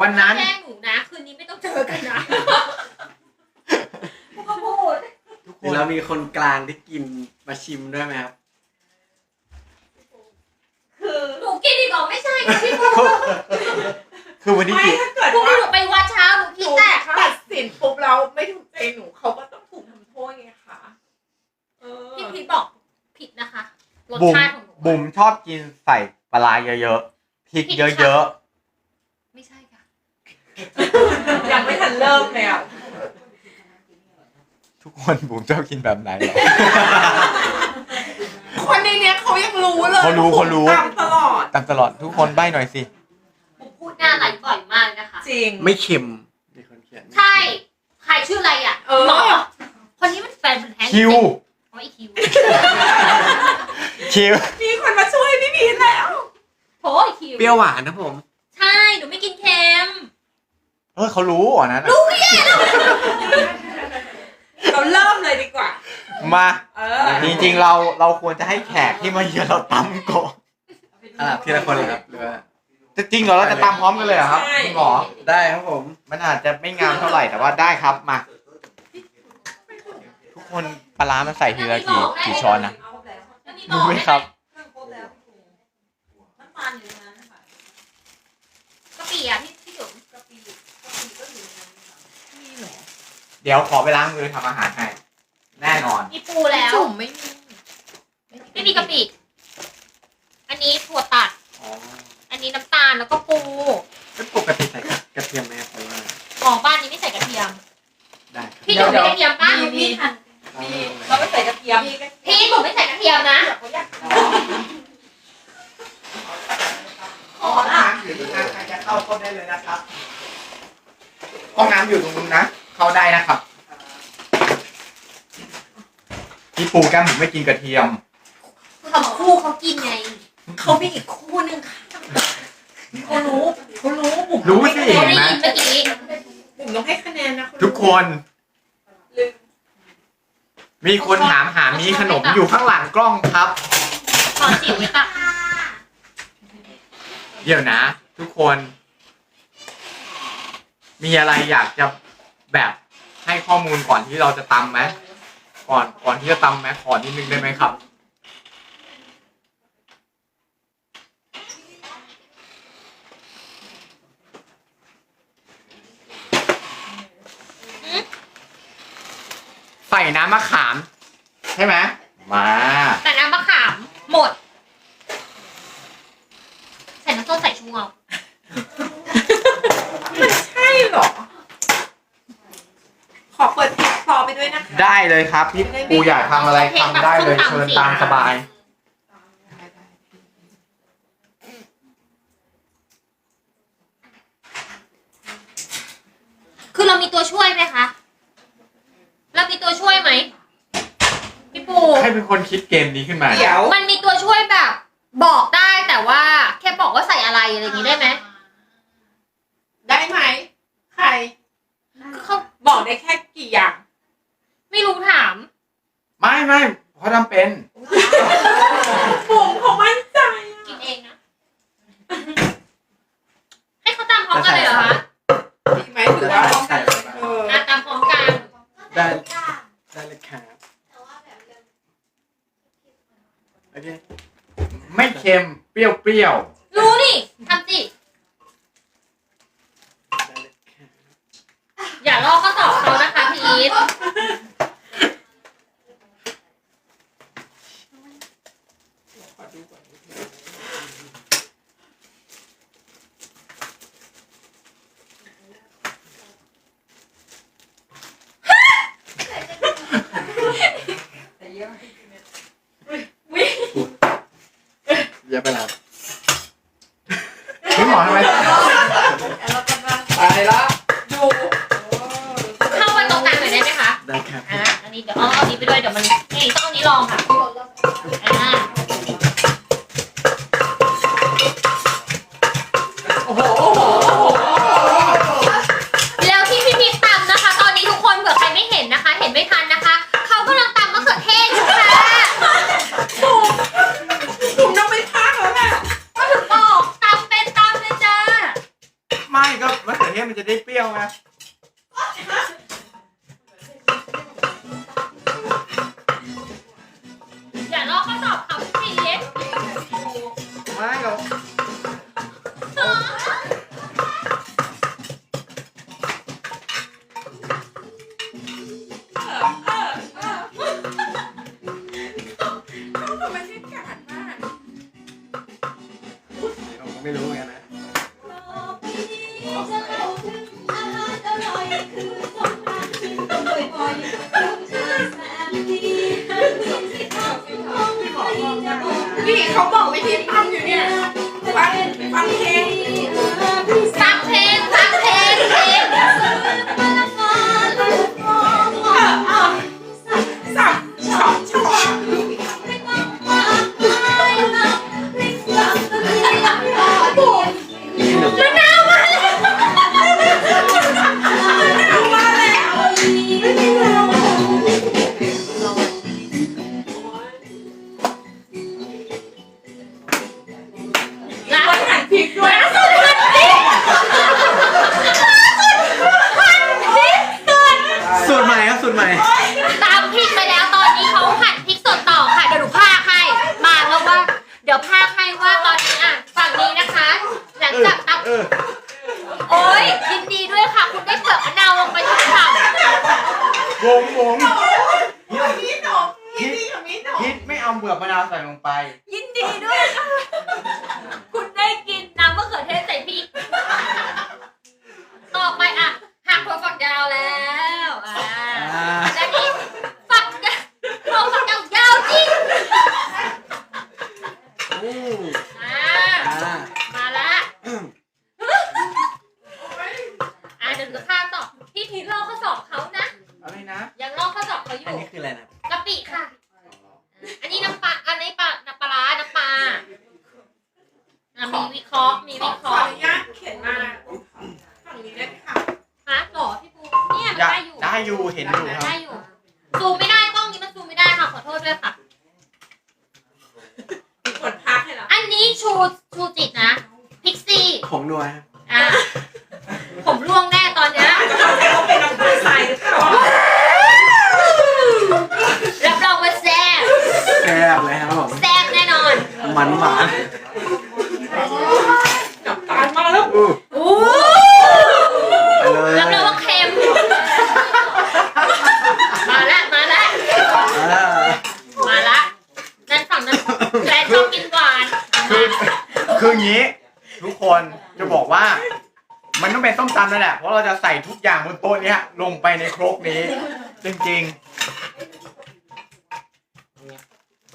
วันนั้นแกล้งหนูนะ คืนนี้ไม่ต้องเจอกันนะพูดก็พูดทุกคหรือนเรามีคนกลางที่กินมาชิมด้วยไหมครับ คือหนูกินอีกเหรอไม่ใช่ค่ะพี่ปูคือวันนี้ไม่กินถ้าเกิดพรุ่งนี้ว่าหนูไปวัดเช้าหนูหคิดนูแตกค่ะตัดสินปุ๊บแล้วไม่ถูกใจหนูเขาก็ต้องถูกทำโทษไงคะเออพี่พีทบอกผิดนะคะรสบุ๋มชาติของหนูบุ๋มชอบกินใส่ปลาร้าเยอะๆพริกเยอะ ไม่ใช่ค่ะ ยังไม่ทันเริ่มเลยอะๆทุกคนบุ๋มชอบกินแบบไหนเหรอ คนในเนี้ยเขายังรู้เลยเขารู้เขารู้ ตามตลอด ตามตลอดทุกคนใบ้หน่อยสิบุ๋มพูดหน้าไหลบ่อยมากนะคะ จริง ไม่เค็มมีคนเขียนใช่ ใครชื่ออะไรอะเออ หมอคนนี้มันแฟนพันธุ์แท้คิวอ๋ออีคิวคิว มีคนมาช่วยพี่พีทแล้วโอ้ยคิว เปรี้ยวหวานนะผม ใช่ หนูไม่กินเค็ม เออเขารู้อะนะเราเริ่มเลยดีกว่า มาเออจริงๆเราเราควรจะให้แขกที่มาเยือนเราตำก่อนอ่าทีละคนเลยครับหรือว่าจะจริงเหรอเราจะตำพร้อมกันเลยเหรอครับคุณหมอได้ครับผม มันอาจจะไม่งามเท่าไหร่แต่ว่าได้ครับมา ทุกคนปลาร้ามันใส่ทีละกี่กี่ช้อนนะแล้วมีบรู้อกไหมครับ น้ำมันอยู่ในนั้นค่ะกะ ปิอะพี่พี่จุ๋มกะปิกะปิก็อยู่ในนั้นค่ะเดี๋ยวขอไปล้างมือทำอาหารให้ แน่นอน มีปูแล้วจุ่มไม่มีไม่มีกะปิอันนี้ถั่วตัด อ๋ออันนี้น้ำตาลแล้วก็ปูแล้วปกติใส่กระเทียมไหมครับหรือว่าของบ้านนี้ไม่ใส่กระเทียม ได้ครับพี่จุ๋มใส่กระเทียมป้ามีมีเอา มี ไว้ตรงไหน เราไม่ใส่กระเทียม พี่ผมไม่ใส่กระเทียมนะ ห้องน้ำอยู่ตรงนั้นใครจะ เข้าได้เลยนะครับห้องน้ำอยู่ตรงนู้นนะ เข้าได้นะครับพี่ปูแก้มผมไม่กินกระเทียมทำคู่เขากินไง เขามีอีกคู่หนึ่งค่ะเขารู้เขารู้บุ๋มรู้สิเห็นได้ไหมยินเมื่อกี้บุ๋มต้องให้คะแนนนะณทุกคน มีคนถามหามีขนมอยู่ข้างหลังกล้องครับ ขอสียงไว้ก่อนเดี๋ยวนะ ทุกคน มีอะไรอยากจะแบบให้ข้อมูลก่อนที่เราจะตำไหมก่อนก่อนที่จะตำไหมขอนิดนึงได้ไหมครับ ใส่น้ำมะขาม ใช่ไหมมา แต่น้ำมะขามหมด ใส่น้ำส้มใส่ชูเอา มันใช่เหรอ ขอเปิดเพลงคลอ ไปด้วยนะคะได้เลยครับพี่ปูอยากทำอะไรทำได้เลยเชิญตามสบาย คือเรามีตัวช่วยไหมคะ เรามีตัวช่วยไหมพี่ปู ใครเป็นคนคิดเกมนี้ขึ้นมา เดี๋ยวมันมีตัวช่วยแบบ บอกได้แต่ว่าแค่บอกว่าใส่อะไรอะไรอย่างนี้ได้ไหมได้ไหม ใครคือเขาบอกได้แค่กี่อย่าง ไม่รู้ถาม ไม่ไม่เพราะจำเป็นบุ๋มเขามั่นใจอะกินเองนะ ให้เขาตามพร้อมกันเลยเหรอคะดีไหมหรือว่าต้องการเอออะตามพร้อมกันได้ ได้เลยครับโอเคไม่เค็ม เปรี้ยวเปรี้ยวรู้นี่ทำสิได้เลยครับอย่าลอกก็ตอบเขานะคะพี่อีท นี้เดี๋ยวเอาอันนี้ไปด้วยเดี๋ยวมันนี่ต้องเอาอันนี้ลองค่ะ นี่เขาบอกวิธีตั้งอยู่เนี่ย ฟังฟังเพลง วงวงมีหนมมีนี่กับมีหนมพิษไม่เอาเบือกมะนาวใส่ลงไป ยินดีด้วยค่ะคุณได้กินน้ำมะเขือเทศใส่พริก ต่อไปอะหักถั่วฝักยาวแล้วอ่า อ่า แล้วนี่ฝักยาวถั่วฝักยาวยาวจริง อู้ อ่า อ่า มาละอ่าเดี๋ยวจะพาต่อพี่ทีลอกข้อสอบเขานะ อะไรนะ ยังลอกข้อสอบ เขาออันยู่นี้คืออะไรนะกะปิค่ะ อันนี้น้ำปลาอันนี้ปลาน้ำปลาร้าน้ำปลาอะมีวิเคราะห์มี ขอ วิเค ขอ ราะ อ ห์ นุญาตเขียนมาฝั่งนี้ได้ไหมค่ะ ฮะหรอพี่ปูเนี่ยมัน อยาก ได้อยู่ ได้อยู่เห็นอยู่ครับ ได้อยู่ ซูมไม่ได้กล้องนี้มันซูมไม่ได้ค่ะ ขอโทษด้วยค่ะ กดพักให้แล้ว อันนี้ชูชูจิตนะพิกซี่ ของนัวครับ อะผมร่วงแน่ตอนเนี้ย อาจจะเข้าใจว่าเป็นน้ำตาลทรายหรือเปล่า รับรองว่าแซ่บ แซ่บเลยครับผม แซ่บแน่นอน มันหวาน น้ำตาลมาแล้ว อู้ อู้ ไปเลย รับรองว่าเค็ม มาละมาละ อ่า มาละนั่นฝั่งนั้นแกรนชอบกินหวาน คือคืออย่างนี้ ทุกคนจะบอกว่า มันต้องเป็นต้มตำนั่นแหละ เพ ราะเราจะใส่ทุกอย่างบนโต๊ะเนี้ยลงไปในครกนี้ จริง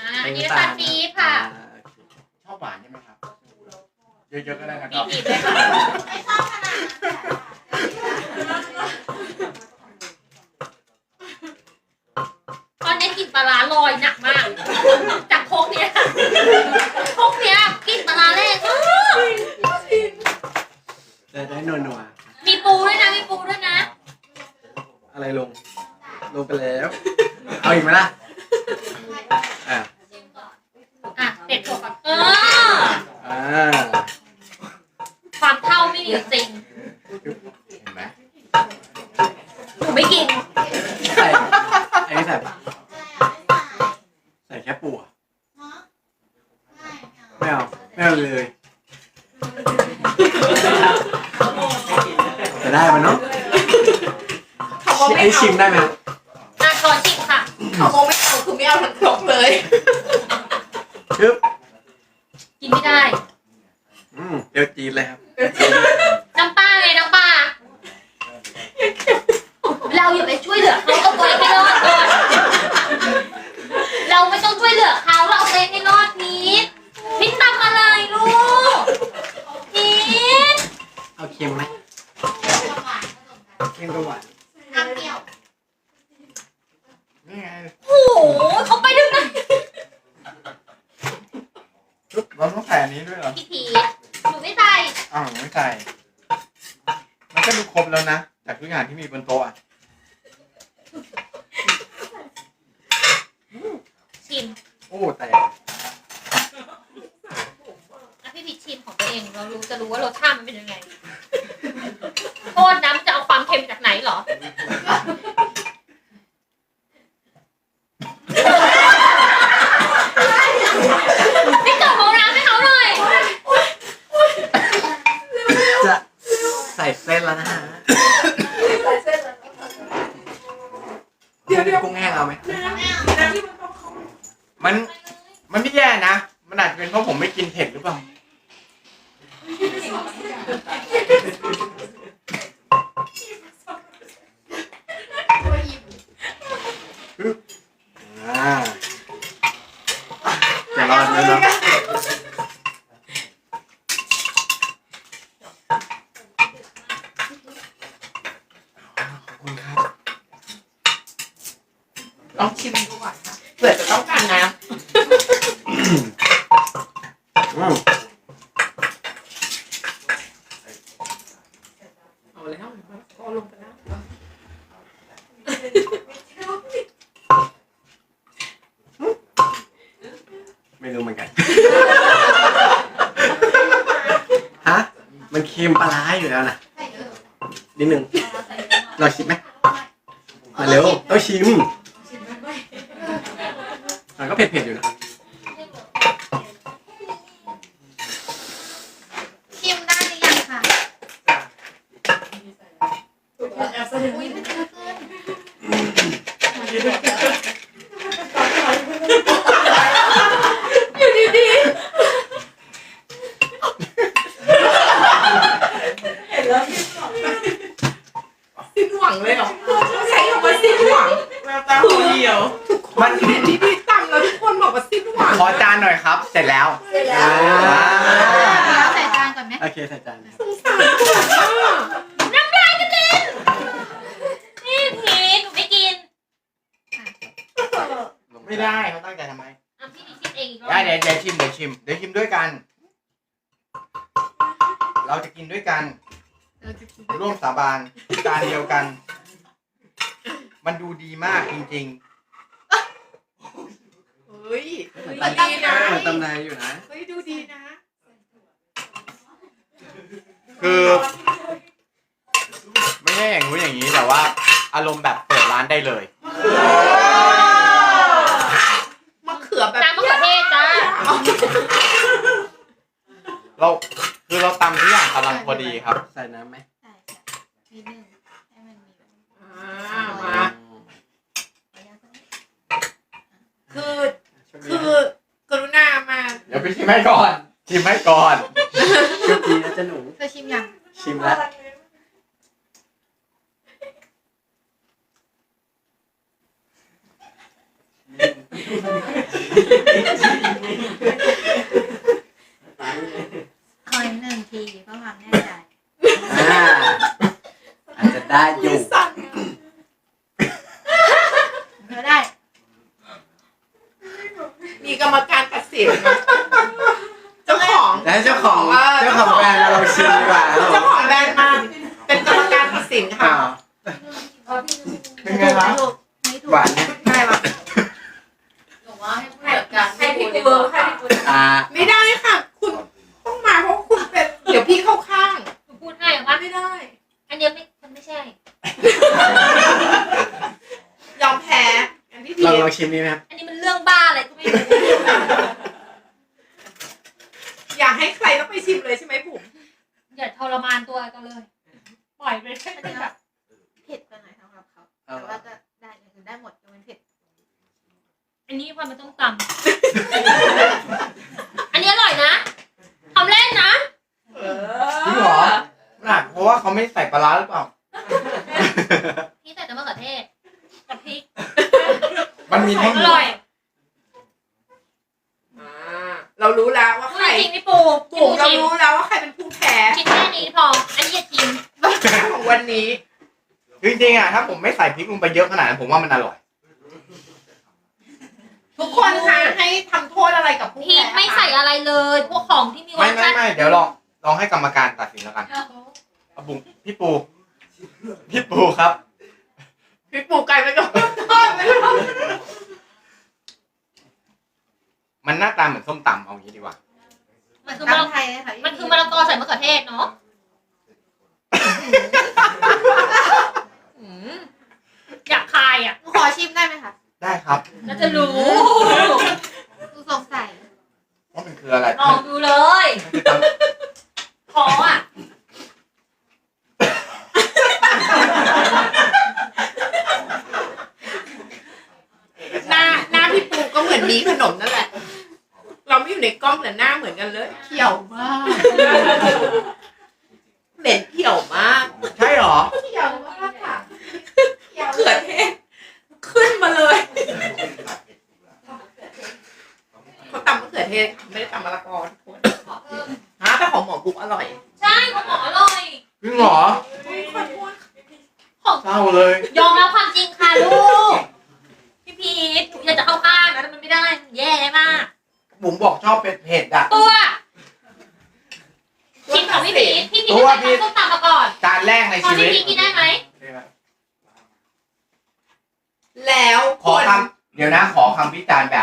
อ่าอันนี้น้ำตาลปี๊บค่ะ อ่าโอเคๆ ชอบหวานใช่ไหมครับ เยอะๆก็ได้นะคมีรับปี๊บด้วยค่ะตอนนี้กลิ่นปลาร้าลอยหนักมาก จากโคกเนี้ยโคกเนี้ยกลิ่นปลาร้าแรงมากจะได้นัวนัว มีปูด้วยนะมีปูด้วยนะ ๆอะไรลง ลงไปแล้ว เอาอีกไหมล่ะอ่าอะเป็ดถั่วฝักเออ อ่าความเท่าไม่มีอยู่จริงเห็นไหมหนูไม่กิน ใส่อันนี้ใส่ปะใส่แค่ปูอะไม่เอาไม่เอาเลยแต่ได้มันเนาะเขาบอกไม่ไอ้เอาชิมได้ไหมค รับอะขอชิมค่ะเขาบอกไม่เอาคือไม่เอาทั้งครกเลยปึ๊บกินไม่ได้อืมเดี๋ยวจีนเลยครับน้ำปลาไงน้ำปลาเราอย่าไปช่วยเหลือเขาเอาตัวเองให้รอดก่อนเราไม่ต้องช่วยเหลือเขาเราเอาตัวเองให้รอดพีทพีททำอะไรลูกพีทเอาเค็มไหมเค็มกับหวาน นี่ไงโอ้โหเขาไปถึงไหนชุบเราต้องใส่อันนี้ด้วยเหรอพี่พีทหนูไม่ใส่อ้าวไม่ใส่มันก็ดูครบแล้วนะจากทุกอย่างที่มีบนโต๊ะอะ ชิม โอ้แต่ อะพี่พีทชิมของตัวเองเรารู้จะรู้ว่ารสชาติมันเป็นยังไง ใส่เส้นแล้วนะฮะ เดี๋ยวเดี๋ยว กุ้งแห้งเอาไหม น้ำน้ำที่มันต้องเข้า มัน มันไม่แย่นะ มันอาจจะเป็นเพราะผมไม่กินเผ็ดหรือเปล่า อ่าจะรอดไหมเนาะ ขอบคุณครับ ลองชิมดูก่อนค่ะเผื่อจะต้องการน้ อืมำเอาแล้วก็ลงไปแล้ว ไม่รู้เหมือนกัน ฮะ มัน เค็มปลาร้าอยู่แล้วนะนิดนึงเราชิมไหมมาเร็วต้องชิมมันก็เผ็ดๆอยู่นะชิมได้หรือยังค่ะแอบแสดงอุ้ยมันเยอะเกินอยู่ดีๆเห็นแล้วสิ้นหวังเลยเหรอใช้คำว่าสิ้นหวังแววตาคนเดียวทุกคนเห็นที่พี่ตำแล้วทุกคนบอกว่าสิ้นหวัง ขอจานหน่อยครับ เสร็จแล้ว อ่า แล้วใส่จานก่อนไหม โอเคใส่จานครับ สงสารคนอะ นี่พีทหนูไม่กิน ไม่ได้เขาตั้งใจทำไม อะพี่ดิชิมเองอีกรอบได้เดี๋ยวเดี๋ยวชิมเดี๋ยวชิมเดี๋ยวชิมด้วยกัน เราจะกินด้วยกันร่วมสาบานจานเดียวกัน มันดูดีมากจริง เฮ้ย เหมือนมันตำดีนะเหมือนตำนายอยู่นะ เฮ้ยดูดีนะ ๆ คือ ไม่ใช่อย่างนู้นอย่างนี้แต่ว่า อารมณ์แบบเปิดร้านได้เลยมะเขือแบบ น้ำมะเขือเทศจ้า เราคือเราตำทุ กอย่างกำลังพอดีครับ ใส่น้ำไหมใช่ใช่นิดนึงให้มันมีแบบอ่ามาคือ คือกรุณามาเดี๋ยวไปชิมให้ก่อน ชิมให้ก่อน โชคดีนะจ๊ะหนูเธอชิมยังชิมแล้ว คอยหนึ่งทีเพื่อความแน่ใจ อ่าอาจจะได้อ มื ยู่ อสั่น เธอได้ มีกรรมการตัดสินนะเจ้าของ แล้วเจ้าของเจ้าของแบรนด์เราชิมดีกว่า เจ้าของแบรนด์มาเป็นกรรมการตัดสิน อ้า ค่ะ ว เป็นไงครับ ไม่ถูก หวานไหม ได้ปะ หนูว่าให้ผู้จัดการ ให้พี่กูให้พี่กู อ่า ไม่ได้ค่ะ คุณต้องมาเพราะคุณเป็น เดี๋ยวพี่เข้าข้าง หนูพูดให้ว่า ไม่ได้ อันเนี้ยไม่มันไม่ใช่ ยอมแพ้อันที่ดี ลองลองชิมดีไหมครับ อันนี้มันเรื่องบ้าอะไรก็ไม่รู้ อยากให้ใครต้องไปชิมเลยใช่ไหมบุ๋ม อย่าทรมานตัวกันเลย ปล่อยไปแค่นี้แบบ เผ็ดไปหน่อยสำหรับเขา เอา แต่ว่าก็ได้อย่างอื่นได้หมดยกเว้นเผ็ด อันนี้ความมันต้องตำ อันนี้อร่อยนะทำเล่นนะเอจริงเหรอหนักเพราะว่าเขาไม่ใส่ปลาร้าหรือเปล่า พี่ใส่แต่มะเขือเทศกับพริก มันมีทั้งอร่อยอ่าเรารู้แล้วว่าพูใคดรจริงพี่ปูพี่บุ๋มปูเราชิมรู้แล้วว่าใครเป็นผู้แพ้ชิมแค่นี้พอ อันนี้อย่าชิม ของวันนี้ จริงๆอะถ้าผมไม่ใส่พริกลงไปเยอะขนาดนั้นผมว่ามันอร่อย ทุกคนคะให้ทำโทษอะไรกับผู้พริแพ้กไม่ใส่อะไรเลยพวกของที่มีรไม่สไม่ชาติไม่เดี๋ยวลองลองให้กรรมการตัดสินแล้วกันเอาบุ๋มพี่ปูพี่ปูครับ พี่ปูไก่ไปก่อนโทษไปก่อนมันหน้าตาเหมือนส้มตำเอางี้ดีกว่า มันคือมะละตำไทยนะคะมันคือมะละกอใส่มะเขือเทศเนาะอืมอยากคายอะหนูขอชิมได้ไหมคะ ได้ครับก็จะรู้กูสงสัยว่ามันคืออะไรลองดูเลยขออะหน้าหน้าพี่ปูก็เหมือนมีขนมนั่นแหละ เราไม่อยู่ในกล้องแต่หน้าเหมือนกันเลยเขียว ขาตำมะเขือเทศไม่ได้ตำมะละกอทุกคนฮะแต่ของหมอบุ๊กอร่อยใช่ของหมออร่อยจริงเหรอขอโทษของเศร้าเลย ยอมรับความจริงค่ะลูก พี่พีทหนูอยากจะเข้าข้างนะแต่มันไม่ได้แย่มากบุ๋มบอกชอบเป็นเผ็ดอะตัวกินของพี่พีทพี่พีทตัวเคยพี่ทำส้มตำมาก่อนจานแรกในตอนชีพี่วิตพีทกินได้ไหมแล้วขอคนคำเดี๋ยวนะขอคำพิจารณ์แบบ